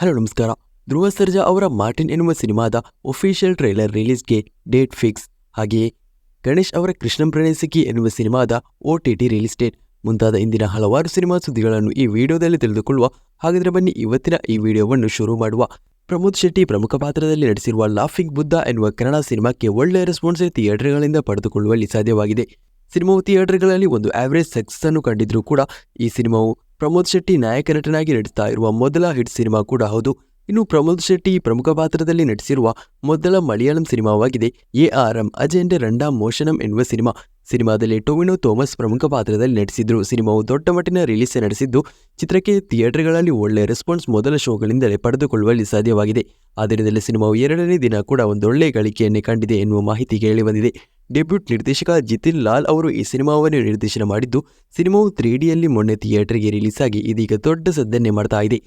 Hello, ನಮಸ್ಕಾರ. ಧ್ರುವ ಸರ್ಜಾ ಅವರ Martin ಎನ್ನುವ ಸಿನಿಮಾದ ಒಫಿಷಿಯಲ್ ಟ್ರೈಲರ್ ರಿಲೀಸ್ಗೆ ಡೇಟ್ ಫಿಕ್ಸ್ ಹಾಗೆಯೇ ಗಣೇಶ್ ಅವರ ಕೃಷ್ಣಂ ಪ್ರಣಯಸಿಕಿ ಎನ್ನುವ ಸಿನಿಮಾದ O T T release date ಮುಂತಾದ ಇಂದಿನ ಹಲವಾರು ಸಿನಿಮಾ ಸುದ್ದಿಗಳನ್ನು ಈ ವಿಡಿಯೋದಲ್ಲಿ ತಿಳಿದುಕೊಳ್ಳುವ ಹಾಗಾದರೆ ಬನ್ನಿ ಇವತ್ತಿನ ಈ ವಿಡಿಯೋವನ್ನು ಶುರು ಮಾಡುವ. ಪ್ರಮೋದ್ ಶೆಟ್ಟಿ ಪ್ರಮುಖ ಪಾತ್ರದಲ್ಲಿ ನಟಿಸಿರುವ ಲಾಫಿಂಗ್ ಬುದ್ಧ ಎನ್ನುವ ಕನ್ನಡ ಸಿನಿಮಾಕ್ಕೆ ಒಳ್ಳೆಯ ರೆಸ್ಪಾನ್ಸ್ ಥಿಯೇಟರ್ಗಳಿಂದ ಪಡೆದುಕೊಳ್ಳುವಲ್ಲಿ ಸಾಧ್ಯವಾಗಿದೆ. ಸಿನಿಮಾವು ಥಿಯೇಟರ್ಗಳಲ್ಲಿ ಒಂದು ಆವರೇಜ್ ಸಕ್ಸಸ್ ಅನ್ನು ಕಂಡಿದ್ರೂ ಕೂಡ ಈ ಸಿನಿಮಾವು ಪ್ರಮೋದ್ ಶೆಟ್ಟಿ ನಾಯಕ ನಟನಾಗಿ ನಟಿಸ್ತಾ ಇರುವ ಮೊದಲ ಹಿಟ್ ಸಿನಿಮಾ ಕೂಡ ಹೌದು. ಇನ್ನು ಪ್ರಮೋದ್ ಶೆಟ್ಟಿ ಪ್ರಮುಖ ಪಾತ್ರದಲ್ಲಿ ನಟಿಸಿರುವ ಮೊದಲ Malayalam ಸಿನಿಮಾವಾಗಿದೆ. A R M Ajayante Randam Moshanam ಎನ್ನುವ ಸಿನಿಮಾ. ಸಿನಿಮಾದಲ್ಲಿ ಟೊವಿನೋ ಥೋಮಸ್ ಪ್ರಮುಖ ಪಾತ್ರದಲ್ಲಿ ನಟಿಸಿದ್ರು. ಸಿನಿಮಾವು ದೊಡ್ಡ ಮಟ್ಟಿನ ರಿಲೀಸ್ ನಡೆಸಿದ್ದು. ಚಿತ್ರಕ್ಕೆ ಥಿಯೇಟರ್ಗಳಲ್ಲಿ ಒಳ್ಳೆಯ ರೆಸ್ಪಾನ್ಸ್ ಮೊದಲ ಶೋಗಳಿಂದಲೇ ಪಡೆದುಕೊಳ್ಳುವಲ್ಲಿ ಸಾಧ್ಯವಾಗಿದೆ. ಆದ್ದರಿಂದಲೇ ಸಿನಿಮಾವು ಎರಡನೇ ದಿನ ಕೂಡ ಒಂದೊಳ್ಳೆಯ ಗಳಿಕೆಯನ್ನೇ ಕಂಡಿದೆ ಎನ್ನುವ ಮಾಹಿತಿ ಕೇಳಿಬಂದಿದೆ ಡೆಬ್ಯೂಟ್ ನಿರ್ದೇಶಕ ಜಿತಿನ್ ಲಾಲ್ ಅವರು ಈ ಸಿನಿಮಾವನ್ನು ನಿರ್ದೇಶನ ಮಾಡಿದ್ದು, ಸಿನಿಮಾವು ತ್ರೀ ಡಿಯಲ್ಲಿ ಮೊನ್ನೆ ಥಿಯೇಟರ್ಗೆ ರಿಲೀಸ್ ಆಗಿ ಇದೀಗ ದೊಡ್ಡ ಸದ್ದನ್ನೇ ಮಾಡ್ತಾ ಇದೆ.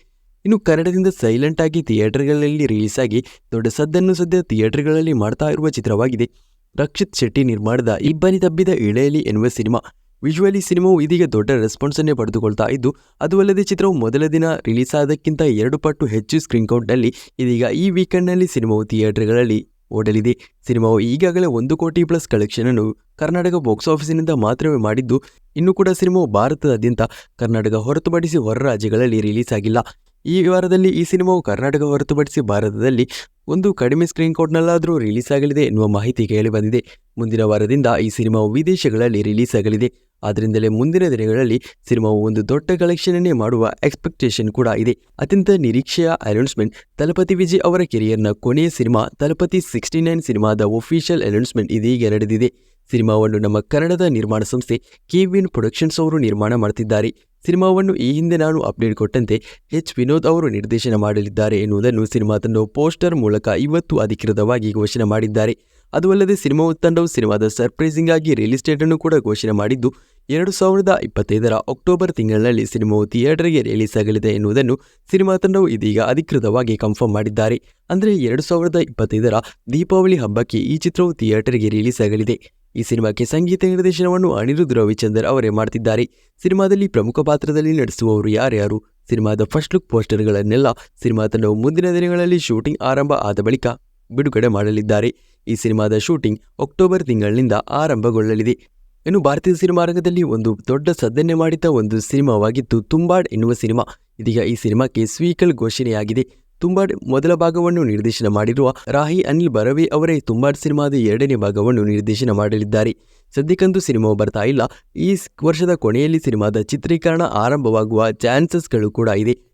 ಇನ್ನು ಕನ್ನಡದಿಂದ ಸೈಲೆಂಟ್ ಆಗಿ ಥಿಯೇಟರ್ಗಳಲ್ಲಿ ರಿಲೀಸ್ ಆಗಿ ದೊಡ್ಡ ಸದ್ದನ್ನು ಸದ್ಯ ಥಿಯೇಟರ್ಗಳಲ್ಲಿ ಮಾಡ್ತಾ ಇರುವ ಚಿತ್ರವಾಗಿದೆ. ರಕ್ಷಿತ್ ಶೆಟ್ಟಿ ನಿರ್ಮಾಣದ ಇಬ್ಬನಿ ತಬ್ಬಿದ ಇಳೆಯಲಿ ಎನ್ನುವ ಸಿನಿಮಾ. ವಿಜುವಲಿ ಸಿನಿಮಾವು ಇದೀಗ ದೊಡ್ಡ ರೆಸ್ಪಾನ್ಸ್ ಅನ್ನೇ ಪಡೆದುಕೊಳ್ತಾ ಇದ್ದು, ಅದು ಅಲ್ಲದೆ ಚಿತ್ರವು ಮೊದಲ ದಿನ ರಿಲೀಸ್ ಆದಕ್ಕಿಂತ ಎರಡು ಪಟ್ಟು ಹೆಚ್ಚು ಸ್ಕ್ರೀನ್ ಕೌಂಟ್ನಲ್ಲಿ ಇದೀಗ ಈ ವೀಕೆಂಡ್ನಲ್ಲಿ ಸಿನಿಮಾವು ಥಿಯೇಟರ್ಗಳಲ್ಲಿ ಓಡಲಿದೆ. ಸಿನಿಮಾವು ಈಗಾಗಲೇ ಒಂದು ಕೋಟಿ ಪ್ಲಸ್ ಕಲೆಕ್ಷನ್ ಅನ್ನು ಕರ್ನಾಟಕ ಬಾಕ್ಸ್ ಆಫೀಸಿನಿಂದ ಮಾತ್ರವೇ ಮಾಡಿದ್ದು, ಇನ್ನೂ ಕೂಡ ಸಿನಿಮಾವು ಭಾರತದಾದ್ಯಂತ ಕರ್ನಾಟಕ ಹೊರತುಪಡಿಸಿ ಹೊರ ರಾಜ್ಯಗಳಲ್ಲಿ ರಿಲೀಸ್ ಆಗಿಲ್ಲ. ಈ ವಾರದಲ್ಲಿ ಈ ಸಿನಿಮಾವು ಕರ್ನಾಟಕ ಹೊರತುಪಡಿಸಿ ಭಾರತದಲ್ಲಿ ಒಂದು ಕಡಿಮೆ ಸ್ಕ್ರೀನ್ ಕೋಟ್ನಲ್ಲಾದರೂ ರಿಲೀಸ್ ಆಗಲಿದೆ ಎನ್ನುವ ಮಾಹಿತಿ ಕೇಳಿಬಂದಿದೆ. ಮುಂದಿನ ವಾರದಿಂದ ಈ ಸಿನಿಮಾವು ವಿದೇಶಗಳಲ್ಲಿ ರಿಲೀಸ್ ಆಗಲಿದೆ. ಆದ್ದರಿಂದಲೇ ಮುಂದಿನ ದಿನಗಳಲ್ಲಿ ಸಿನಿಮಾವು ಒಂದು ದೊಡ್ಡ ಕಲೆಕ್ಷನನ್ನೇ ಮಾಡುವ ಎಕ್ಸ್ಪೆಕ್ಟೇಷನ್ ಕೂಡ ಇದೆ. ಅತ್ಯಂತ ನಿರೀಕ್ಷೆಯ ಅನೌನ್ಸ್ಮೆಂಟ್ ತಲಪತಿ ವಿಜಯ್ ಅವರ ಕೆರಿಯರ್ನ ಕೊನೆಯ ಸಿನಿಮಾ ತಲಪತಿ ಸಿಕ್ಸ್ಟಿ ನೈನ್ ಸಿನಿಮಾದ ಒಫಿಷಿಯಲ್ ಅನೌನ್ಸ್ಮೆಂಟ್ ಇದೀಗ ನಡೆದಿದೆ. ಸಿನಿಮಾವನ್ನು ನಮ್ಮ ಕನ್ನಡದ ನಿರ್ಮಾಣ ಸಂಸ್ಥೆ ಕೆವಿನ್ ಪ್ರೊಡಕ್ಷನ್ಸ್ ಅವರು ನಿರ್ಮಾಣ ಮಾಡುತ್ತಿದ್ದಾರೆ ಸಿನಿಮಾವನ್ನು ಈ ಹಿಂದೆ ನಾನು ಅಪ್ಡೇಟ್ ಕೊಟ್ಟಂತೆ ಎಚ್. ವಿನೋದ್ ಅವರು ನಿರ್ದೇಶನ ಮಾಡಲಿದ್ದಾರೆ ಎನ್ನುವುದನ್ನು ಸಿನಿಮಾ ತಂಡವು ಪೋಸ್ಟರ್ ಮೂಲಕ ಇವತ್ತು ಅಧಿಕೃತವಾಗಿ ಘೋಷಣೆ ಮಾಡಿದ್ದಾರೆ. ಅದು ಅಲ್ಲದೆ ಸಿನಿಮಾ ತಂಡವು ಸಿನಿಮಾದ ಸರ್ಪ್ರೈಸಿಂಗ್ ಆಗಿ ರಿಲೀಸ್ ಡೇಟ್ ಅನ್ನು ಕೂಡ ಘೋಷಣೆ ಮಾಡಿದ್ದು, ಎರಡು ಸಾವಿರದ ಇಪ್ಪತ್ತೈದರ ಅಕ್ಟೋಬರ್ ತಿಂಗಳಿನಲ್ಲಿ ಸಿನಿಮಾವು ಥಿಯೇಟರ್ಗೆ ರಿಲೀಸ್ ಆಗಲಿದೆ ಎನ್ನುವುದನ್ನು ಸಿನಿಮಾ ತಂಡವು ಇದೀಗ ಅಧಿಕೃತವಾಗಿ ಕನ್ಫರ್ಮ್ ಮಾಡಿದ್ದಾರೆ. ಅಂದರೆ ಎರಡು ಸಾವಿರದ ಇಪ್ಪತ್ತೈದರ ದೀಪಾವಳಿ ಹಬ್ಬಕ್ಕೆ ಈ ಚಿತ್ರವು ಥಿಯೇಟರ್ಗೆ ರಿಲೀಸ್ ಆಗಲಿದೆ. ಈ ಸಿನಿಮಾಕ್ಕೆ ಸಂಗೀತ ನಿರ್ದೇಶನವನ್ನು ಅನಿರುದ್ಧ ರವಿಚಂದರ್ ಅವರೇ ಮಾಡ್ತಿದ್ದಾರೆ. ಸಿನಿಮಾದಲ್ಲಿ ಪ್ರಮುಖ ಪಾತ್ರದಲ್ಲಿ ನಟಿಸುವವರು ಯಾರ್ಯಾರು? ಸಿನಿಮಾದ ಫಸ್ಟ್ ಲುಕ್ ಪೋಸ್ಟರ್ಗಳನ್ನೆಲ್ಲ ಸಿನಿಮಾ ತಂಡವು ಮುಂದಿನ ದಿನಗಳಲ್ಲಿ ಶೂಟಿಂಗ್ ಆರಂಭ ಆದ ಬಳಿಕ ಬಿಡುಗಡೆ ಮಾಡಲಿದ್ದಾರೆ. ಈ ಸಿನಿಮಾದ ಶೂಟಿಂಗ್ ಅಕ್ಟೋಬರ್ ತಿಂಗಳಿನಿಂದ ಆರಂಭಗೊಳ್ಳಲಿದೆ. ಇನ್ನು ಭಾರತೀಯ ಸಿನಿಮಾ ರಂಗದಲ್ಲಿ ಒಂದು ದೊಡ್ಡ ಸದ್ದನ್ನೇ ಮಾಡಿದ ಒಂದು ಸಿನಿಮಾವಾಗಿತ್ತು ತುಂಬಾಡ್ ಎನ್ನುವ ಸಿನಿಮಾ. ಇದೀಗ ಈ ಸಿನಿಮಾಕ್ಕೆ ಸ್ವೀಕಲ್ ಘೋಷಣೆಯಾಗಿದೆ. ತುಂಬಾಡ್ ಮೊದಲ ಭಾಗವನ್ನು ನಿರ್ದೇಶನ ಮಾಡಿರುವ ರಾಹಿ ಅನಿಲ್ ಬರವೆ ಅವರೇ ತುಂಬಾಡ್ ಸಿನಿಮಾದ ಎರಡನೇ ಭಾಗವನ್ನು ನಿರ್ದೇಶನ ಮಾಡಲಿದ್ದಾರೆ. ಸದ್ಯಕ್ಕಂತೂ ಸಿನಿಮಾ ಬರ್ತಾ ಇಲ್ಲ. ಈ ವರ್ಷದ ಕೊನೆಯಲ್ಲಿ ಸಿನಿಮಾದ ಚಿತ್ರೀಕರಣ ಆರಂಭವಾಗುವ ಚಾನ್ಸಸ್ಗಳು ಕೂಡ ಇದೆ.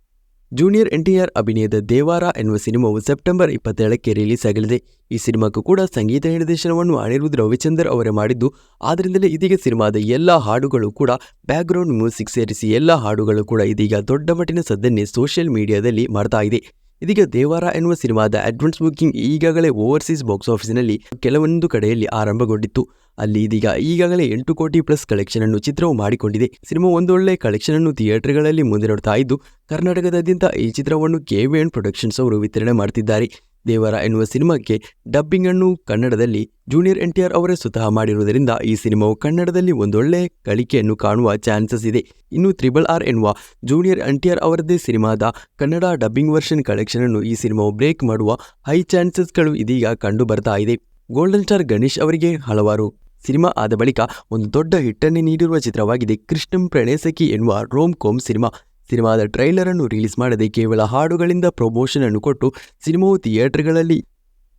ಜೂನಿಯರ್ ಎನ್ ಟಿ ಆರ್ ಅಭಿನಯದ ದೇವಾರ ಎನ್ನುವ ಸಿನಿಮಾವು ಸೆಪ್ಟೆಂಬರ್ ಇಪ್ಪತ್ತೇಳಕ್ಕೆ ರಿಲೀಸ್ ಆಗಲಿದೆ. ಈ ಸಿನಿಮಾಕ್ಕೂ ಕೂಡ ಸಂಗೀತ ನಿರ್ದೇಶನವನ್ನು ಅನಿರುದ್ಧ ರವಿಚಂದರ್ ಅವರೇ ಮಾಡಿದ್ದು, ಆದ್ದರಿಂದಲೇ ಇದೀಗ ಸಿನಿಮಾದ ಎಲ್ಲ ಹಾಡುಗಳು ಕೂಡ ಬ್ಯಾಕ್ಗ್ರೌಂಡ್ ಮ್ಯೂಸಿಕ್ ಸೇರಿಸಿ ಎಲ್ಲ ಹಾಡುಗಳು ಕೂಡ ಇದೀಗ ದೊಡ್ಡ ಮಟ್ಟಿನ ಸದ್ದನ್ನೇ ಸೋಷಿಯಲ್ ಮೀಡಿಯಾದಲ್ಲಿ ಮಾಡ್ತಾ ಇದೆ. ಇದೀಗ ದೇವಾರ ಎನ್ನುವ ಸಿನಿಮಾದ ಅಡ್ವಾನ್ಸ್ ಬುಕ್ಕಿಂಗ್ ಈಗಾಗಲೇ ಓವರ್ಸೀಸ್ ಬಾಕ್ಸ್ ಆಫೀಸಿನಲ್ಲಿ ಕೆಲವೊಂದು ಕಡೆಯಲ್ಲಿ ಆರಂಭಗೊಂಡಿತ್ತು. ಅಲ್ಲಿ ಇದೀಗ ಈಗಾಗಲೇ ಎಂಟು ಕೋಟಿ ಪ್ಲಸ್ ಕಲೆಕ್ಷನ್ ಅನ್ನು ಚಿತ್ರವು ಮಾಡಿಕೊಂಡಿದೆ. ಸಿನಿಮಾ ಒಂದೊಳ್ಳೆ ಕಲೆಕ್ಷನ್ ಅನ್ನು ಥಿಯೇಟರ್ಗಳಲ್ಲಿ ಮುಂದೆ ನೋಡ್ತಾ ಇದ್ದು, ಕರ್ನಾಟಕದಾದ್ಯಂತ ಈ ಚಿತ್ರವನ್ನು ಕೆವಿಎನ್ ಪ್ರೊಡಕ್ಷನ್ಸ್ ಅವರು ವಿತರಣೆ ಮಾಡ್ತಿದ್ದಾರೆ. ದೇವರ ಎನ್ನುವ ಸಿನಿಮಾಕ್ಕೆ ಡಬ್ಬಿಂಗ್ ಅನ್ನು ಕನ್ನಡದಲ್ಲಿ ಜೂನಿಯರ್ ಎನ್ ಟಿ ಆರ್ ಅವರೇ ಸ್ವತಃ ಮಾಡಿರುವುದರಿಂದ ಈ ಸಿನಿಮಾವು ಕನ್ನಡದಲ್ಲಿ ಒಂದೊಳ್ಳೆ ಕಳಿಕೆಯನ್ನು ಕಾಣುವ ಚಾನ್ಸಸ್ ಇದೆ. ಇನ್ನು ತ್ರಿಬಲ್ ಆರ್ ಎನ್ನುವ ಜೂನಿಯರ್ ಎನ್ ಟಿ ಆರ್ ಅವರದ್ದೇ ಸಿನಿಮಾದ ಕನ್ನಡ ಡಬ್ಬಿಂಗ್ ವರ್ಷನ್ ಕಲೆಕ್ಷನ್ ಅನ್ನು ಈ ಸಿನಿಮಾವು ಬ್ರೇಕ್ ಮಾಡುವ ಹೈ ಚಾನ್ಸಸ್ಗಳು ಇದೀಗ ಕಂಡು ಬರ್ತಾ ಇದೆ. ಗೋಲ್ಡನ್ ಸ್ಟಾರ್ ಗಣೇಶ್ ಅವರಿಗೆ ಹಲವಾರು ಸಿನಿಮಾ ಆದ ಬಳಿಕ ಒಂದು ದೊಡ್ಡ ಹಿಟ್ಟನ್ನೇ ನೀಡಿರುವ ಚಿತ್ರವಾಗಿದೆ. ಕೃಷ್ಣಂ ಪ್ರಣೇಸಕಿ ಎನ್ನುವ ರೋಮ್ ಕೋಮ್ ಸಿನಿಮಾ. ಸಿನಿಮಾದ ಟ್ರೈಲರ್ ಅನ್ನು ರಿಲೀಸ್ ಮಾಡದೆ ಕೇವಲ ಹಾಡುಗಳಿಂದ ಪ್ರಮೋಷನ್ ಅನ್ನು ಕೊಟ್ಟು ಸಿನಿಮಾವು ಥಿಯೇಟರ್ಗಳಲ್ಲಿ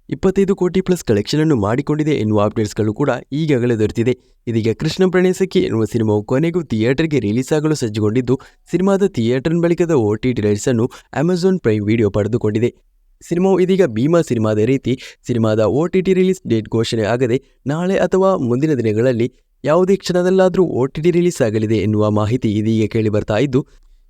ಇಪ್ಪತ್ತೈದು ಕೋಟಿ ಪ್ಲಸ್ ಕಲೆಕ್ಷನ್ ಅನ್ನು ಮಾಡಿಕೊಂಡಿದೆ ಎನ್ನುವ ಅಪ್ಡೇಟ್ಸ್ಗಳು ಕೂಡ ಈಗಾಗಲೇ ದೊರೆತಿದೆ. ಇದೀಗ ಕೃಷ್ಣ ಪ್ರಣೇಸಕಿ ಎನ್ನುವ ಸಿನಿಮಾವು ಕೊನೆಗೂ ಥಿಯೇಟರ್ಗೆ ರಿಲೀಸ್ ಆಗಲು ಸಜ್ಜುಗೊಂಡಿದ್ದು, ಸಿನಿಮಾದ ಥಿಯೇಟರ್ ಬಳಿಕದ ಒ ಟಿ ಟಿ ರೈಟ್ಸ್ ಅನ್ನು ಅಮೆಜಾನ್ ಪ್ರೈಮ್ ವಿಡಿಯೋ ಪಡೆದುಕೊಂಡಿದೆ. ಸಿನಿಮಾವು ಇದೀಗ ಭೀಮಾ ಸಿನಿಮಾದ ರೀತಿ ಸಿನಿಮಾದ O T T release date ಘೋಷಣೆ ಆಗದೆ ನಾಳೆ ಅಥವಾ ಮುಂದಿನ ದಿನಗಳಲ್ಲಿ ಯಾವುದೇ ಕ್ಷಣದಲ್ಲಾದರೂ ಒ ಟಿ ಟಿ ರಿಲೀಸ್ ಆಗಲಿದೆ ಎನ್ನುವ ಮಾಹಿತಿ ಇದೀಗ ಕೇಳಿ ಬರ್ತಾ ಇದ್ದು,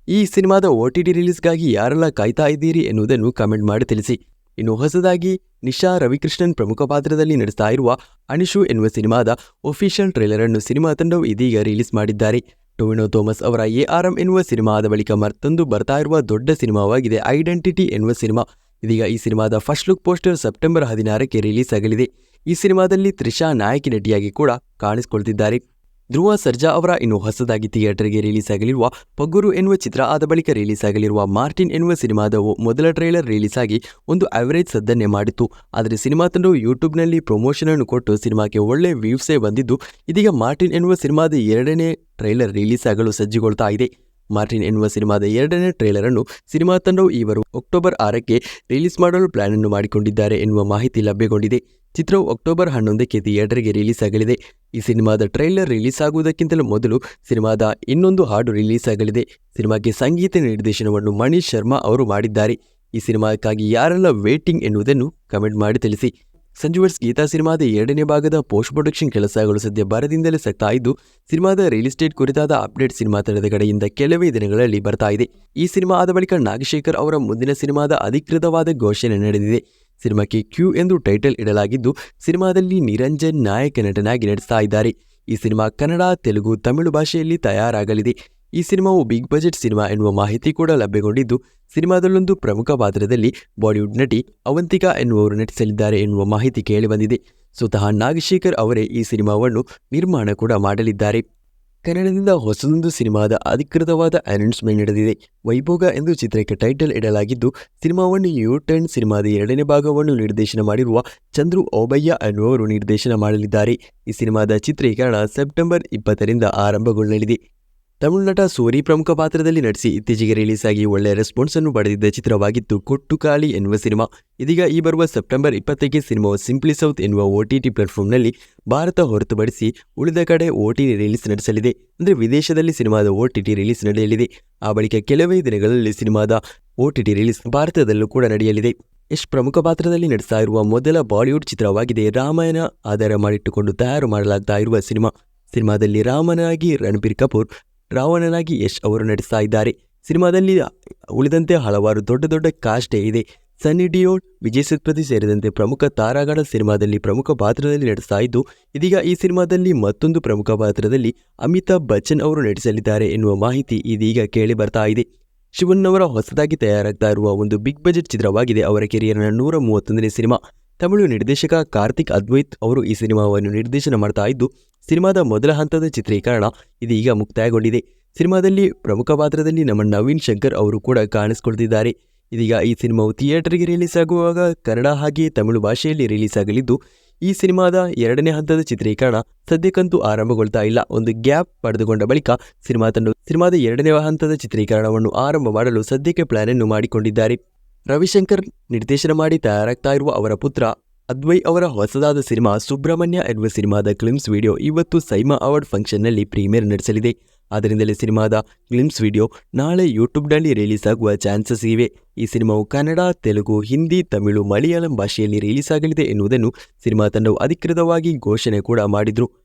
ಈ ಸಿನಿಮಾದ ಒ ಟಿ ಟಿ ರಿಲೀಸ್ಗಾಗಿ ಯಾರೆಲ್ಲ ಕಾಯ್ತಾ ಇದ್ದೀರಿ ಎನ್ನುವುದನ್ನು ಕಮೆಂಟ್ ಮಾಡಿ ತಿಳಿಸಿ. ಇನ್ನು ಹೊಸದಾಗಿ ನಿಶಾ ರವಿಕೃಷ್ಣನ್ ಪ್ರಮುಖ ಪಾತ್ರದಲ್ಲಿ ನಡೆಸ್ತಾ ಇರುವ ಅನಿಶು ಎನ್ನುವ ಸಿನಿಮಾದ ಒಫಿಷಿಯಲ್ ಟ್ರೈಲರ್ ಅನ್ನು ಸಿನಿಮಾ ತಂಡವು ಇದೀಗ ರಿಲೀಸ್ ಮಾಡಿದ್ದಾರೆ. ಟೊವಿನೋ ಥೋಮಸ್ ಅವರ ಎ ಆರ್ ಎಂ ಎನ್ನುವ ಸಿನಿಮಾದ ಬಳಿಕ ಮತ್ತೊಂದು ಬರ್ತಾ ಇರುವ ದೊಡ್ಡ ಸಿನಿಮಾವಾಗಿದೆ ಐಡೆಂಟಿಟಿ ಎನ್ನುವ ಸಿನಿಮಾ. ಇದೀಗ ಈ ಸಿನಿಮಾದ ಫಸ್ಟ್ ಲುಕ್ ಪೋಸ್ಟರ್ ಸೆಪ್ಟೆಂಬರ್ ಹದಿನಾರಕ್ಕೆ ರಿಲೀಸ್ ಆಗಲಿದೆ ಈ ಸಿನಿಮಾದಲ್ಲಿ ತ್ರಿಷಾ ನಾಯಕಿ ನಟಿಯಾಗಿ ಕೂಡ ಕಾಣಿಸಿಕೊಳ್ತಿದ್ದಾರೆ. ಧ್ರುವ ಸರ್ಜಾ ಅವರ ಇನ್ನು ಹೊಸದಾಗಿ ಥಿಯೇಟರ್ಗೆ ರಿಲೀಸ್ ಆಗಲಿರುವ ಪಗ್ಗುರು ಎನ್ನುವ ಚಿತ್ರ ಆದ ಬಳಿಕ ರಿಲೀಸ್ ಆಗಲಿರುವ ಮಾರ್ಟಿನ್ ಎನ್ನುವ ಸಿನಿಮಾದ ಮೊದಲ ಟ್ರೈಲರ್ ರಿಲೀಸ್ ಆಗಿ ಒಂದು ಅವರೇಜ್ ಸದ್ದನ್ನೇ ಮಾಡಿತ್ತು. ಆದರೆ ಸಿನಿಮಾ ತಂಡವು ಯೂಟ್ಯೂಬ್ನಲ್ಲಿ ಪ್ರಮೋಷನ್ ಅನ್ನು ಕೊಟ್ಟು ಸಿನಿಮಾಕ್ಕೆ ಒಳ್ಳೆ ವ್ಯೂವ್ಸೇ ಬಂದಿದ್ದು, ಇದೀಗ ಮಾರ್ಟಿನ್ ಎನ್ನುವ ಸಿನಿಮಾದ ಎರಡನೇ ಟ್ರೈಲರ್ ರಿಲೀಸ್ ಆಗಲು ಸಜ್ಜುಗೊಳ್ತಾ ಇದೆ. ಮಾರ್ಟಿನ್ ಎನ್ನುವ ಸಿನಿಮಾದ ಎರಡನೇ ಟ್ರೇಲರ್ ಅನ್ನು ಸಿನಿಮಾ ತಂಡವು ಇವರು ಅಕ್ಟೋಬರ್ ಆರಕ್ಕೆ ರಿಲೀಸ್ ಮಾಡಲು ಪ್ಲಾನ್ ಅನ್ನು ಮಾಡಿಕೊಂಡಿದ್ದಾರೆ ಎನ್ನುವ ಮಾಹಿತಿ ಲಭ್ಯಗೊಂಡಿದೆ. ಚಿತ್ರವು ಅಕ್ಟೋಬರ್ ಹನ್ನೊಂದಕ್ಕೆ ಥಿಯೇಟರ್ಗೆ ರಿಲೀಸ್ ಆಗಲಿದೆ ಈ ಸಿನಿಮಾದ ಟ್ರೈಲರ್ ರಿಲೀಸ್ ಆಗುವುದಕ್ಕಿಂತಲೂ ಮೊದಲು ಸಿನಿಮಾದ ಇನ್ನೊಂದು ಹಾಡು ರಿಲೀಸ್ ಆಗಲಿದೆ ಸಿನಿಮಾಕ್ಕೆ ಸಂಗೀತ ನಿರ್ದೇಶನವನ್ನು ಮಣೀಶ್ ಶರ್ಮಾ ಅವರು ಮಾಡಿದ್ದಾರೆ. ಈ ಸಿನಿಮಾಕ್ಕಾಗಿ ಯಾರೆಲ್ಲ ವೇಟಿಂಗ್ ಎನ್ನುವುದನ್ನು ಕಮೆಂಟ್ ಮಾಡಿ ತಿಳಿಸಿ. ಸಂಜುವರ್ಸ್ ಗೀತಾ ಸಿನಿಮಾದ ಎರಡನೇ ಭಾಗದ ಪೋಸ್ಟ್ ಪ್ರೊಡಕ್ಷನ್ ಕೆಲಸಗಳು ಸದ್ಯ ಬರದಿಂದಲೇ ಸಕ್ತಾ ಇದ್ದು ಸಿನಿಮಾದ ರಿಯಲ್ ಎಸ್ಟೇಟ್ ಕುರಿತಾದ ಅಪ್ಡೇಟ್ ಸಿನಿಮಾ ತಂಡದ ಕಡೆಯಿಂದ ಕೆಲವೇ ದಿನಗಳಲ್ಲಿ ಬರ್ತಾ ಇದೆ. ಈ ಸಿನಿಮಾ ಆದ ಬಳಿಕ ನಾಗಶೇಖರ್ ಅವರ ಮುಂದಿನ ಸಿನಿಮಾದ ಅಧಿಕೃತವಾದ ಘೋಷಣೆ ನಡೆದಿದೆ. ಸಿನಿಮಾಕ್ಕೆ ಕ್ಯೂ ಎಂದು ಟೈಟಲ್ ಇಡಲಾಗಿದ್ದು, ಸಿನಿಮಾದಲ್ಲಿ ನಿರಂಜನ್ ನಾಯಕ ನಟನಾಗಿ ನಡೆಸ್ತಾ ಇದ್ದಾರೆ. ಈ ಸಿನಿಮಾ ಕನ್ನಡ, ತೆಲುಗು, ತಮಿಳು ಭಾಷೆಯಲ್ಲಿ ತಯಾರಾಗಲಿದೆ. ಈ ಸಿನಿಮಾವು ಬಿಗ್ ಬಜೆಟ್ ಸಿನಿಮಾ ಎನ್ನುವ ಮಾಹಿತಿ ಕೂಡ ಲಭ್ಯಗೊಂಡಿದ್ದು, ಸಿನಿಮಾದಲ್ಲೊಂದು ಪ್ರಮುಖ ಪಾತ್ರದಲ್ಲಿ ಬಾಲಿವುಡ್ ನಟಿ ಅವಂತಿಕಾ ಎನ್ನುವರು ನಟಿಸಲಿದ್ದಾರೆ ಎನ್ನುವ ಮಾಹಿತಿ ಕೇಳಿಬಂದಿದೆ. ಸ್ವತಃ ನಾಗಶೇಖರ್ ಅವರೇ ಈ ಸಿನಿಮಾವನ್ನು ನಿರ್ಮಾಣ ಕೂಡ ಮಾಡಲಿದ್ದಾರೆ. ಕನ್ನಡದಿಂದ ಹೊಸದೊಂದು ಸಿನಿಮಾದ ಅಧಿಕೃತವಾದ ಅನೌನ್ಸ್ಮೆಂಟ್ ನಡೆದಿದೆ. ವೈಭೋಗ ಎಂದು ಚಿತ್ರಕ್ಕೆ ಟೈಟಲ್ ಇಡಲಾಗಿದ್ದು, ಸಿನಿಮಾವನ್ನು ಯು ಟರ್ನ್ ಸಿನಿಮಾದ ಎರಡನೇ ಭಾಗವನ್ನು ನಿರ್ದೇಶನ ಮಾಡಿರುವ ಚಂದ್ರು ಓಬಯ್ಯ ಎನ್ನುವರು ನಿರ್ದೇಶನ ಮಾಡಲಿದ್ದಾರೆ. ಈ ಸಿನಿಮಾದ ಚಿತ್ರೀಕರಣ ಸೆಪ್ಟೆಂಬರ್ ಇಪ್ಪತ್ತರಿಂದ ಆರಂಭಗೊಳ್ಳಲಿದೆ. ತಮಿಳು ನಟ ಸೂರಿ ಪ್ರಮುಖ ಪಾತ್ರದಲ್ಲಿ ನಟಿಸಿ ಇತ್ತೀಚೆಗೆ ರಿಲೀಸ್ ಆಗಿ ಒಳ್ಳೆಯ ರೆಸ್ಪಾನ್ಸ್ ಅನ್ನು ಪಡೆದಿದ್ದ ಚಿತ್ರವಾಗಿತ್ತು ಕೊಟ್ಟುಕಾಳಿ ಎನ್ನುವ ಸಿನಿಮಾ. ಇದೀಗ ಈ ಬರುವ ಸೆಪ್ಟೆಂಬರ್ ಇಪ್ಪತ್ತಕ್ಕೆ ಸಿನಿಮಾವು ಸಿಂಪ್ಲಿ ಸೌತ್ ಎನ್ನುವ ಒ ಟಿ ಟಿ ಪ್ಲಾಟ್ಫಾರ್ಮ್ನಲ್ಲಿ ಭಾರತ ಹೊರತುಪಡಿಸಿ ಉಳಿದ ಕಡೆ ಒ ಟಿ ರಿಲೀಸ್ ನಡೆಸಲಿದೆ. ಅಂದರೆ ವಿದೇಶದಲ್ಲಿ ಸಿನಿಮಾದ ಒ ಟಿ ಟಿ ರಿಲೀಸ್ ನಡೆಯಲಿದೆ. ಆ ಬಳಿಕ ಕೆಲವೇ ದಿನಗಳಲ್ಲಿ ಸಿನಿಮಾದ ಒ ಟಿ ಟಿ ರಿಲೀಸ್ ಭಾರತದಲ್ಲೂ ಕೂಡ ನಡೆಯಲಿದೆ. ಯಶ್ ಪ್ರಮುಖ ಪಾತ್ರದಲ್ಲಿ ನಡೆಸ್ತಾ ಇರುವ ಮೊದಲ ಬಾಲಿವುಡ್ ಚಿತ್ರವಾಗಿದೆ ರಾಮಾಯಣ. ಆಧಾರ ಮಾಡಿಟ್ಟುಕೊಂಡು ತಯಾರು ಮಾಡಲಾಗ್ತಾ ಇರುವ ಸಿನಿಮಾ. ಸಿನಿಮಾದಲ್ಲಿ ರಾಮನಾಗಿ ರಣಬೀರ್ ಕಪೂರ್ ರಾವಣನಾಗಿ ಯಶ್ ಅವರು ನಡೆಸ್ತಾ ಇದ್ದಾರೆ. ಸಿನಿಮಾದಲ್ಲಿ ಉಳಿದಂತೆ ಹಲವಾರು ದೊಡ್ಡ ದೊಡ್ಡ ಕಾಸ್ಟೇ ಇದೆ. ಸನ್ನಿ ಡಿಯೋಲ್, ವಿಜಯ್ ಸೇತುಪತಿ ಸೇರಿದಂತೆ ಪ್ರಮುಖ ತಾರಾಗಣ ಸಿನಿಮಾದಲ್ಲಿ ಪ್ರಮುಖ ಪಾತ್ರದಲ್ಲಿ ನಡೆಸ್ತಾ ಇದ್ದು, ಇದೀಗ ಈ ಸಿನಿಮಾದಲ್ಲಿ ಮತ್ತೊಂದು ಪ್ರಮುಖ ಪಾತ್ರದಲ್ಲಿ ಅಮಿತಾಬ್ ಬಚ್ಚನ್ ಅವರು ನಟಿಸಲಿದ್ದಾರೆ ಎನ್ನುವ ಮಾಹಿತಿ ಇದೀಗ ಕೇಳಿ ಬರ್ತಾ ಇದೆ. ಶಿವನ್ ಅವರ ಹೊಸದಾಗಿ ತಯಾರಾಗ್ತಾ ಇರುವ ಒಂದು ಬಿಗ್ ಬಜೆಟ್ ಚಿತ್ರವಾಗಿದೆ ಅವರ ಕೆರಿಯರ್ನ ನೂರ ಮೂವತ್ತೊಂದನೇ ಸಿನಿಮಾ. ತಮಿಳು ನಿರ್ದೇಶಕ ಕಾರ್ತಿಕ್ ಅದ್ವೈತ್ ಅವರು ಈ ಸಿನಿಮಾವನ್ನು ನಿರ್ದೇಶನ ಮಾಡ್ತಾ ಇದ್ದು, ಸಿನಿಮಾದ ಮೊದಲ ಹಂತದ ಚಿತ್ರೀಕರಣ ಇದೀಗ ಮುಕ್ತಾಯಗೊಂಡಿದೆ. ಸಿನಿಮಾದಲ್ಲಿ ಪ್ರಮುಖ ಪಾತ್ರದಲ್ಲಿ ನಮ್ಮ ನವೀನ್ ಶಂಕರ್ ಅವರು ಕೂಡ ಕಾಣಿಸಿಕೊಳ್ತಿದ್ದಾರೆ. ಇದೀಗ ಈ ಸಿನಿಮಾವು ಥಿಯೇಟರ್ಗೆ ರಿಲೀಸ್ ಆಗುವಾಗ ಕನ್ನಡ ಹಾಗೆಯೇ ತಮಿಳು ಭಾಷೆಯಲ್ಲಿ ರಿಲೀಸ್ ಆಗಲಿದ್ದು, ಈ ಸಿನಿಮಾದ ಎರಡನೇ ಹಂತದ ಚಿತ್ರೀಕರಣ ಸದ್ಯಕ್ಕಂತೂ ಆರಂಭಗೊಳ್ತಾ ಇಲ್ಲ. ಒಂದು ಗ್ಯಾಪ್ ಪಡೆದುಕೊಂಡ ಬಳಿಕ ಸಿನಿಮಾ ತಂಡ, ಸಿನಿಮಾದ ಎರಡನೇ ಹಂತದ ಚಿತ್ರೀಕರಣವನ್ನು ಆರಂಭ ಮಾಡಲು ಸದ್ಯಕ್ಕೆ ಪ್ಲಾನನ್ನು ಮಾಡಿಕೊಂಡಿದ್ದಾರೆ. ರವಿಶಂಕರ್ ನಿರ್ದೇಶನ ಮಾಡಿ ತಯಾರಾಗ್ತಾ ಇರುವ ಅವರ ಪುತ್ರ ಅದ್ವೈ ಅವರ ಹೊಸದಾದ ಸಿನಿಮಾ ಸುಬ್ರಹ್ಮಣ್ಯ ಎನ್ನುವ ಸಿನಿಮಾದ ಕ್ಲಿಮ್ಸ್ ವಿಡಿಯೋ ಇವತ್ತು ಸೈಮಾ ಅವಾರ್ಡ್ ಫಂಕ್ಷನ್ನಲ್ಲಿ ಪ್ರೀಮಿಯರ್ ನಡೆಸಲಿದೆ. ಆದ್ದರಿಂದಲೇ ಸಿನಿಮಾದ ಕ್ಲಿಮ್ಸ್ ವಿಡಿಯೋ ನಾಳೆ ಯೂಟ್ಯೂಬ್ನಲ್ಲಿ ರಿಲೀಸ್ ಆಗುವ ಚಾನ್ಸಸ್ ಇವೆ. ಈ ಸಿನಿಮಾವು ಕನ್ನಡ, ತೆಲುಗು, ಹಿಂದಿ, ತಮಿಳು, ಮಲಯಾಳಂ ಭಾಷೆಯಲ್ಲಿ ರಿಲೀಸ್ ಆಗಲಿದೆ ಎನ್ನುವುದನ್ನು ಸಿನಿಮಾ ತಂಡವು ಅಧಿಕೃತವಾಗಿ ಘೋಷಣೆ ಕೂಡ ಮಾಡಿದ್ರು.